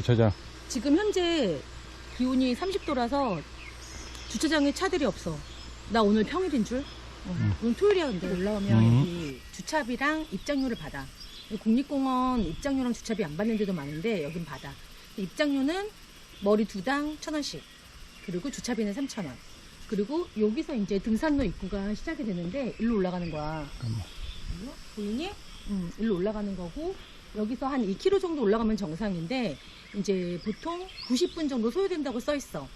주차장. 지금 현재 기온이 30도라서 주차장에 차들이 없어. 나 오늘 평일인 줄? 어, 오늘 토요일이야 근데 올라오면 음. 여기 주차비랑 입장료를 받아. 국립공원 입장료랑 주차비 안 받는 데도 많은데 여긴 받아. 입장료는 머리 두 당 천 원씩. 그리고 주차비는 삼천 원. 그리고 여기서 이제 등산로 입구가 시작이 되는데 일로 올라가는 거야. 잠깐만. 보이니? 음, 일로 올라가는 거고 여기서 한 2km 정도 올라가면 정상인데 이제 보통 90분 정도 소요된다고 써 있어.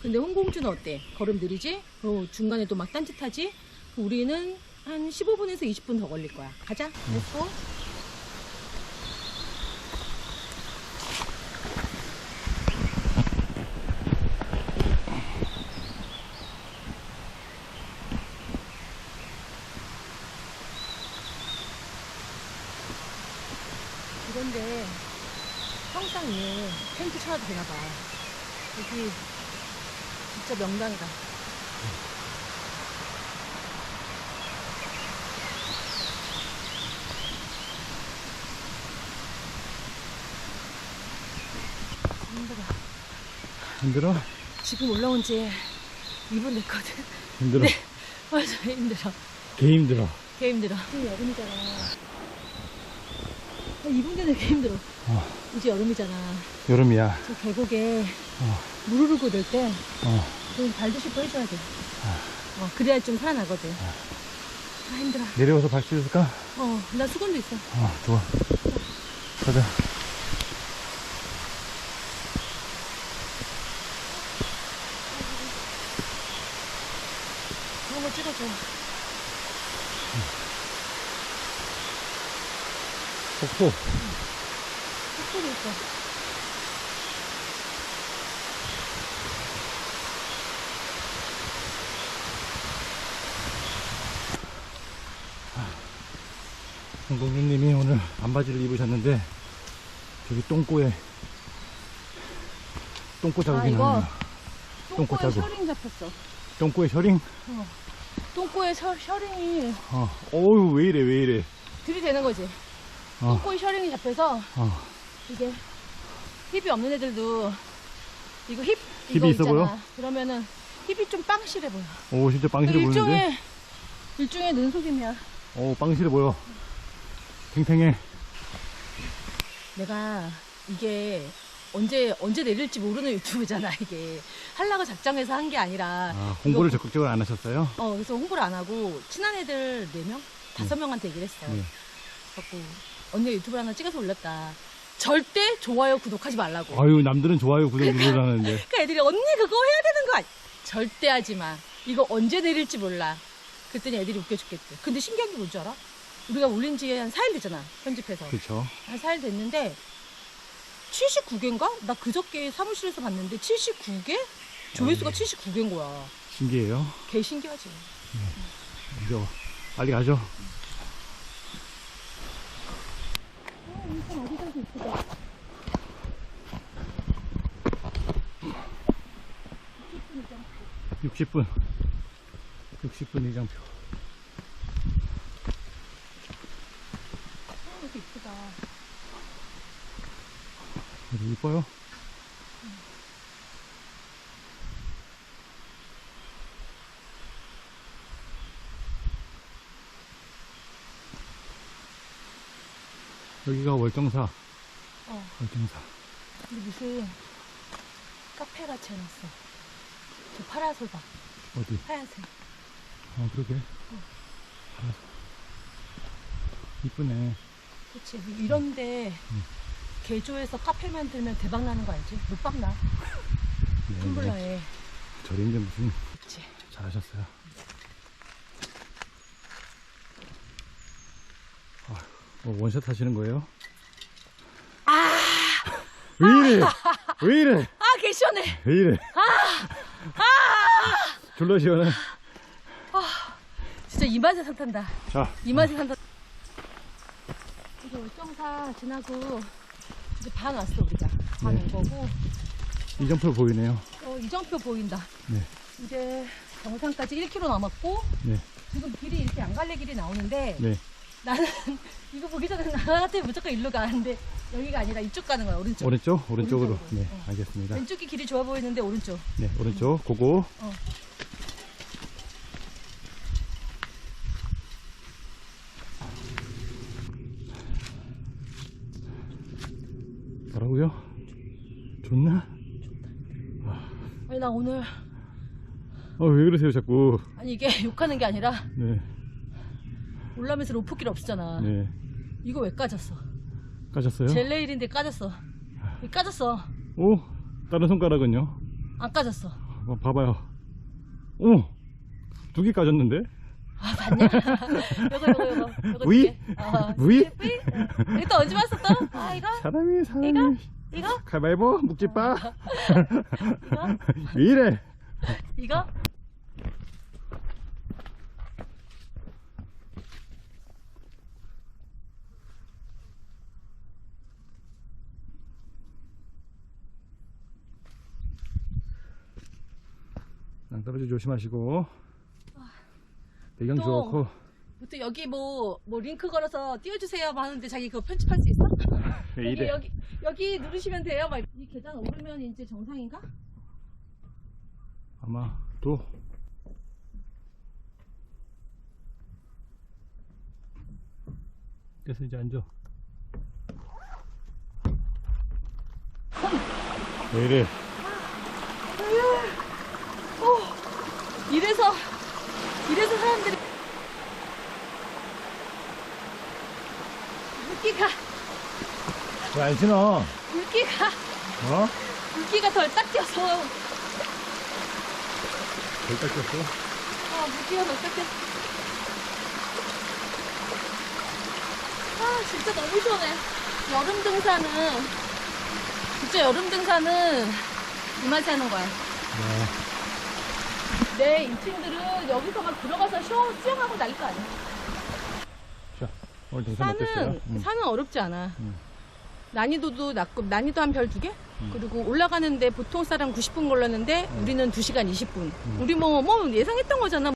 근데 홍공주는 어때? 걸음 느리지? 어, 중간에 또 막 딴짓하지? 우리는 한 15분에서 20분 더 걸릴 거야. 가자. 렛츠고. 이런데 평상 위에 텐트 쳐도 되나 봐. 여기 진짜 명당이다. 힘들어. 힘들어? 지금 올라온 지 2분 됐거든. 힘들어. 맞아, 힘들어. 개 힘들어. 개 힘들어. 지금 여름이잖아. 2분 전에 개 힘들어. 어. 이제 여름이잖아. 여름이야. 저 계곡에 어. 물 흐르고 될 때, 어. 좀 발도 씻고 해줘야 돼. 어, 그래야 좀 살아나거든. 아, 힘들어. 내려와서 발 씻을까? 어, 나 수건도 있어. 어, 좋아. 가자. 그런 거 찍어줘. 폭포. 속도도 있어. 홍동준님이 오늘 반바지를 입으셨는데 저기 똥꼬에 똥꼬 자국이 아, 나네요. 똥꼬 자국. 셔링 잡혔어. 똥꼬에 셔링? 똥꼬에 셔, 셔링이 어. 어우 왜 이래 왜 이래. 들이대는 거지. 어. 똥꼬에 셔링이 잡혀서 어. 이게 힙이 없는 애들도 이거 힙 힙이 이거 있어 있잖아. 보여? 그러면은 힙이 좀 빵실해 보여. 오 진짜 빵실해 보이는데. 일종의 일종의 눈속임이야. 오 빵실해 보여. 탱탱해. 내가 이게 언제 언제 내릴지 모르는 유튜브잖아 이게 하려고 작정해서 한 게 아니라 아, 홍보를 이거- 적극적으로 안 하셨어요? 어 그래서 홍보를 안 하고 친한 애들 4명? 다섯 명한테 얘기를 했어요 네. 그래갖고 언니가 유튜브 하나 찍어서 올렸다 절대 좋아요 구독하지 말라고 아유 남들은 좋아요 구독 누르라는데. 그러니까 애들이 언니 그거 해야 되는 거 아니 절대 하지 마 이거 언제 내릴지 몰라 그랬더니 애들이 웃겨 죽겠대 근데 신기한 게 뭔지 알아? 우리가 올린 지 한 4일 됐잖아 편집해서 그렇죠. 한 4일 됐는데 79개인가? 나 그저께 사무실에서 봤는데 79개? 조회수가 79개인 거야. 신기해요. 개 신기하지. 이제 빨리 가죠. 어, 60분. 60분 이장표. 이렇게 이쁘다. 여기 이뻐요? 여기가 월정사. 어, 월정사. 근데 무슨 카페 같이 해놨어. 저 파라솔 봐. 어디? 하얀색. 어, 그러게. 알았어. 이쁘네. 그치. 이런데 개조해서 카페 만들면 대박 나는 거 알지? 못박 나. 네, 텀블러에. 저인데 무슨 그치. 잘하셨어요. 아, 뭐 원샷 하시는 거예요? 아! 왜 이래? 왜 이래? 아, 개 시원해! 왜 이래? 졸라 시원해. 진짜 이 맛에 산탄다. 자, 이 맛에 산다. 이제 월정사 지나고 이제 반 왔어 우리가. 반 네. 온 거고. 이정표 보이네요. 어, 이정표 보인다. 네, 이제 정상까지 1km 남았고 네, 지금 길이 이렇게 양갈래 길이 나오는데 네. 나는 이거 보기 전에 나 같아 무조건 일로 가는데 여기가 아니라 이쪽 가는 거야 오른쪽. 오른쪽? 오른쪽으로. 오른쪽으로. 네, 어. 알겠습니다. 왼쪽이 길이 좋아 보이는데 오른쪽. 네, 오른쪽. 고고. 어. 뭐라고요? 좋나? 아니 나 오늘 어, 왜 그러세요, 자꾸. 아니 이게 욕하는 게 아니라 네, 올라면서 로프길 없잖아. 네. 이거 왜 까졌어? 까셨어요? 젤레일인데 까졌어. 왜 까졌어? 오, 다른 손가락은요? 안 까졌어. 어, 봐봐요. 오, 두 개 까졌는데? 아 봤냐? 요거 요거 요거 요거 우이? 어, 우이? 이거 또 언제 봤어 또? 아 이거 사람이, 사람이. 이거 가위바위보, 묵지빠. 이거 왜 이래? 이거 낭떠러지 조심하시고. 배경 또. 좋고. 또 여기 뭐 뭐 링크 걸어서 띄워주세요 하는데 자기 그거 편집할 수 있어? 왜 여기 이래? 여기 여기 누르시면 돼요. 막 이 계단 오르면 이제 정상인가? 아마 또 그래서 이제 앉아 왜 이래 이래서 이래서 사람들이 물기가 왜안 신어 물기가 어? 물기가 덜 닦여서 덜 닦였어 아 물기가 덜 닦여. 아 진짜 너무 시원해. 여름 등산은 진짜 여름 등산은 이 맛이 하는 거야. 네. 내 인친들은 여기서 막 들어가서 수영, 수영하고 난리 거 아니야. 자 오늘 등산 어땠어요? 산은 응. 산은 어렵지 않아. 음. 난이도도 낮고 난이도 한 별 두 개? 그리고 올라가는데 보통 사람 90분 걸렸는데 우리는 2시간 20분. 우리 뭐 뭐 예상했던 거잖아.